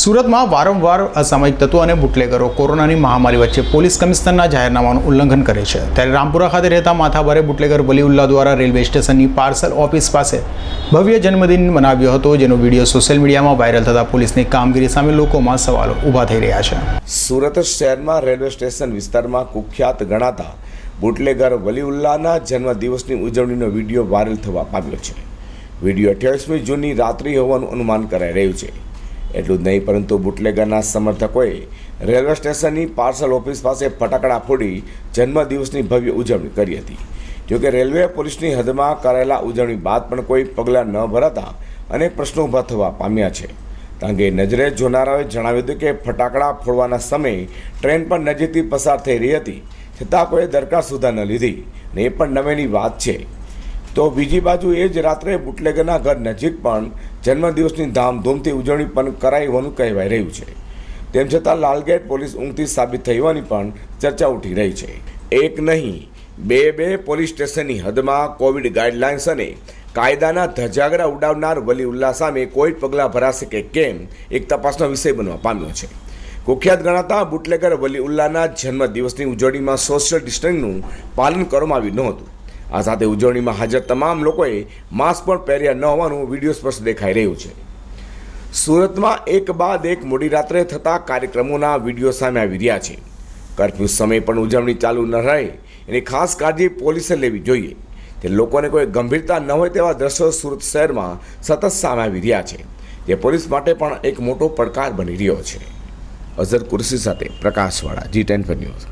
સુરતમાં વારંવાર અસામાયિક તત્વો અને બુટલેગરો કોરોનાની મહામારી વચ્ચે પોલીસ કમિશનરના જાહેરનામાનું ઉલ્લંઘન કરે છે. ત્યારે રામપુરા ખાતે રહેતા માથાભારે બુટલેગર વલીઉલ્લા દ્વારા રેલવે સ્ટેશનની પાર્સલ ઓફિસ પાસે ભવ્ય જન્મદિન મનાવ્યો હતો, જેનો વીડિયો સોશિયલ મીડિયામાં વાયરલ થતા પોલીસની કામગીરી સામે લોકોમાં સવાલો ઊભા થઈ રહ્યા છે. સુરત શહેરમાં રેલવે સ્ટેશન વિસ્તારમાં કુખ્યાત ગણાતા બુટલેગર વલીઉલ્લાના જન્મદિવસની ઉજવણીનો વીડિયો વાયરલ થવા પામ્યો છે. વીડિયો અઠ્યાવીસમી જૂનની રાત્રિ હોવાનું અનુમાન કરાઈ રહ્યું છે. એટલું જ નહીં, પરંતુ બુટલેગરના સમર્થકોએ રેલવે સ્ટેશનની પાર્સલ ઓફિસ પાસે ફટાકડા ફોડી જન્મદિવસની ભવ્ય ઉજવણી કરી હતી. જોકે રેલવે પોલીસની હદમાં કરાયેલા ઉજવણી બાદ પણ કોઈ પગલાં ન ભરાતા અનેક પ્રશ્નો ઊભા થવા પામ્યા છે. તાંગે નજરે જોનારાઓએ જણાવ્યું હતું કે ફટાકડા ફોડવાના સમયે ટ્રેન પણ નજીકથી પસાર થઈ રહી હતી, છતાં કોઈએ દરકાર સુધા ન લીધી, ને એ પણ નવેની વાત છે. તો બીજી બાજુ એ જ રાત્રે બુટલેગરના ઘર નજીક પણ જન્મદિવસની ધામધૂમથી ઉજવણી પણ કરાઈ હોવાનું કહેવાય રહ્યું છે. તેમ છતાં લાલગેટ પોલીસ ઊંઘથી સાબિત થઈ હોવાની પણ ચર્ચા ઉઠી રહી છે. એક નહીં, બે બે પોલીસ સ્ટેશનની હદમાં કોવિડ ગાઈડલાઇન્સ અને કાયદાના ધજાગરા ઉડાવનાર વલી ઉલ્લા સામે કોઈ પગલાં ભરાશે કે કેમ, એક તપાસનો વિષય બનવા પામ્યો છે. કુખ્યાત ગણાતા બુટલેગર વલી ઉલ્લાના જન્મદિવસની ઉજવણીમાં સોશિયલ ડિસ્ટન્સનું પાલન કરવામાં આવ્યું નહોતું આ સાથે ઉજવણીમાં હાજર તમામ લોકોએ માસ્ક પણ પહેર્યા ન હોવાનું વીડિયો સ્પષ્ટ દેખાઈ રહ્યું છે. સુરતમાં એક બાદ એક મોડી રાત્રે થતા કાર્યક્રમોના વીડિયો સામે આવી રહ્યા છે. કર્ફ્યુ સમય પણ ઉજવણી ચાલુ ન રહે એની ખાસ કાળજી પોલીસે લેવી જોઈએ. તે લોકોને કોઈ ગંભીરતા ન હોય તેવા દ્રશ્યો સુરત શહેરમાં સતત સામે આવી રહ્યા છે. જે પોલીસ માટે પણ એક મોટો પડકાર બની રહ્યો છે. અઝર કુર્સી સાથે પ્રકાશવાળા જી ટેન ન્યૂઝ.